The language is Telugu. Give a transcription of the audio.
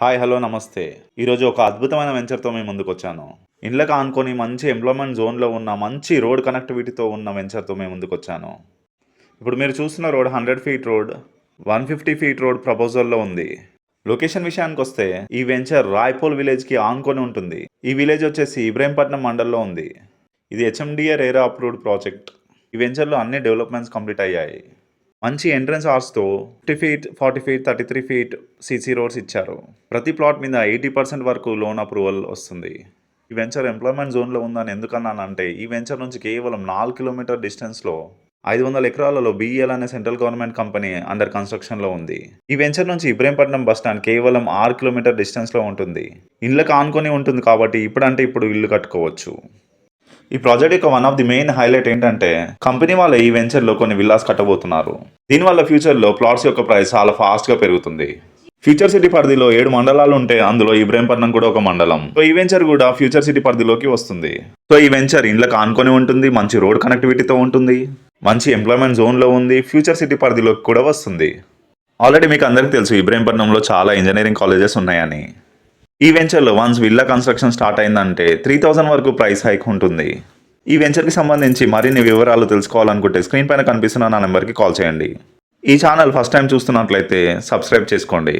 హాయ్ హలో నమస్తే. ఈరోజు ఒక అద్భుతమైన వెంచర్తో మేము ముందుకు వచ్చాను ఇండ్లకు ఆనుకొని మంచి ఎంప్లాయ్మెంట్ జోన్లో ఉన్న మంచి రోడ్ కనెక్టివిటీతో ఉన్న వెంచర్తో మేము ముందుకు వచ్చాను ఇప్పుడు మీరు చూస్తున్న road hundred feet road one fifty feet road ప్రపోజల్లో ఉంది. లొకేషన్ విషయానికి వస్తే ఈ వెంచర్ రాయ్పోల్ విలేజ్కి ఆనుకొని ఉంటుంది. ఈ విలేజ్ వచ్చేసి ఇబ్రహీంపట్నం మండల్లో ఉంది. ఇది హెచ్ఎండిఏ రేరా అప్రూవ్డ్ ప్రాజెక్ట్. ఈ వెంచర్లో అన్ని డెవలప్మెంట్స్ కంప్లీట్ అయ్యాయి. మంచి entrance ఆర్ట్స్తో fifty feet forty feet thirty three feet CC roads ఇచ్చారు. ప్రతి ప్లాట్ మీద ఎయిటీ పర్సెంట్ వరకు లోన్ అప్రూవల్ వస్తుంది. ఈ వెంచర్ ఎంప్లాయ్మెంట్ జోన్లో ఉందని ఎందుకన్నానంటే ఈ వెంచర్ నుంచి కేవలం నాలుగు కిలోమీటర్ డిస్టెన్స్లో ఐదు వందల ఎకరాలలో బీఈఎల్ అనే సెంట్రల్ గవర్నమెంట్ కంపెనీ అండర్ కన్స్ట్రక్షన్లో ఉంది. ఈ వెంచర్ నుంచి ఇబ్రహీంపట్నం బస్ స్టాండ్ కేవలం ఆరు కిలోమీటర్ డిస్టెన్స్లో ఉంటుంది. ఇళ్ళకు ఆనుకొని ఉంటుంది కాబట్టి ఇప్పుడంటే ఇప్పుడు ఇల్లు కట్టుకోవచ్చు. ఈ ప్రాజెక్ట్ యొక్క one of the main highlight ఏంటంటే కంపెనీ వాళ్ళ ఈ వెంచర్లో కొన్ని విల్లాస్ కట్టబోతున్నారు. దీనివల్ల ఫ్యూచర్లో ప్లాట్స్ యొక్క ప్రైస్ చాలా ఫాస్ట్గా పెరుగుతుంది. ఫ్యూచర్ సిటీ పరిధిలో ఏడు మండలాలు ఉంటే అందులో ఇబ్రహీంపట్నం కూడా ఒక మండలం. సో ఈ వెంచర్ కూడా ఫ్యూచర్ సిటీ పరిధిలోకి వస్తుంది. సో ఈ వెంచర్ ఇండ్లకు ఆనుకొని ఉంటుంది మంచి రోడ్ కనెక్టివిటీతో ఉంటుంది మంచి ఎంప్లాయ్మెంట్ జోన్లో ఉంది ఫ్యూచర్ సిటీ పరిధిలోకి కూడా వస్తుంది. ఆల్రెడీ మీకు అందరికీ తెలుసు ఇబ్రహీంపట్నంలో చాలా ఇంజనీరింగ్ కాలేజెస్ ఉన్నాయని. ఈ వెంచర్లో వన్స్ విల్లా కన్స్ట్రక్షన్ స్టార్ట్ అయిందంటే త్రీ థౌజండ్ వరకు ప్రైస్ హైక్ ఉంటుంది. ఈ వెంచర్కి సంబంధించి మరిన్ని వివరాలు తెలుసుకోవాలనుకుంటే స్క్రీన్ పైన కనిపిస్తున్న నా నెంబర్కి కాల్ చేయండి. ఈ ఛానల్ ఫస్ట్ టైం చూస్తున్నట్లయితే సబ్స్క్రైబ్ చేసుకోండి.